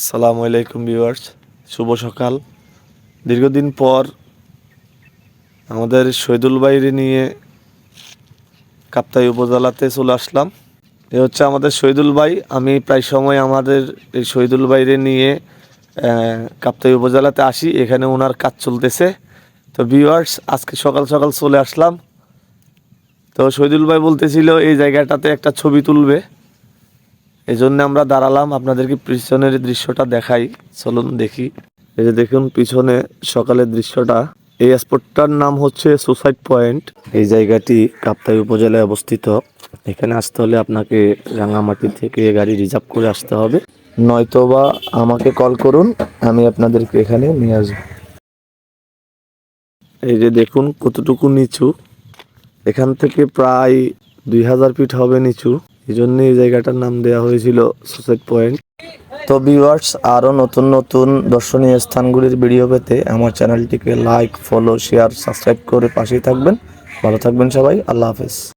আসসালামু আলাইকুম ভিউয়ার্স, শুভ সকাল। দীর্ঘদিন পর আমাদের শহীদুল বাইরে নিয়ে কাপ্তাই উপজেলাতে চলে আসলাম। এ হচ্ছে আমাদের শহীদুল ভাই। আমি প্রায় সময় আমাদের এই শহীদুল বাইরে নিয়ে কাপ্তাই উপজেলাতে আসি। এখানে ওনার কাজ চলতেছে। তো ভিউয়ার্স, আজকে সকাল সকাল চলে আসলাম। তো শহীদুল ভাই বলতেছিল, এই জায়গাটাতে একটা ছবি তুলবে। এই জন্য আমরা দাঁড়ালাম, আপনাদেরকে পিছনের দৃশ্যটা দেখাই। চলুন দেখি। এই যে দেখুন, পিছনে সকালের দৃশ্যটা। এই স্পটটার নাম হচ্ছে সুসাইড পয়েন্ট। এই জায়গাটি কাপ্তাই উপজেলায় অবস্থিত। এখানে আসতে হলে আপনাকে রাঙামাটি থেকে গাড়ি রিজার্ভ করে আসতে হবে। নয়তোবা আমাকে কল করুন, আমি আপনাদেরকে এখানে নিয়ে আসব। এই যে দেখুন, কতটুকু নিচু। এখান থেকে প্রায় দুই হাজার ফিট হবে নিচু। এই জন্য এই জায়গাটার নাম দেওয়া হয়েছিল সুসাইড পয়েন্ট তো ভিউয়ার্স আরও নতুন নতুন দর্শনীয় স্থানগুলির ভিডিও পেতে আমার চ্যানেলটিকে লাইক ফলো শেয়ার সাবস্ক্রাইব করে পাশেই থাকবেন। ভালো থাকবেন সবাই, আল্লাহ হাফেজ।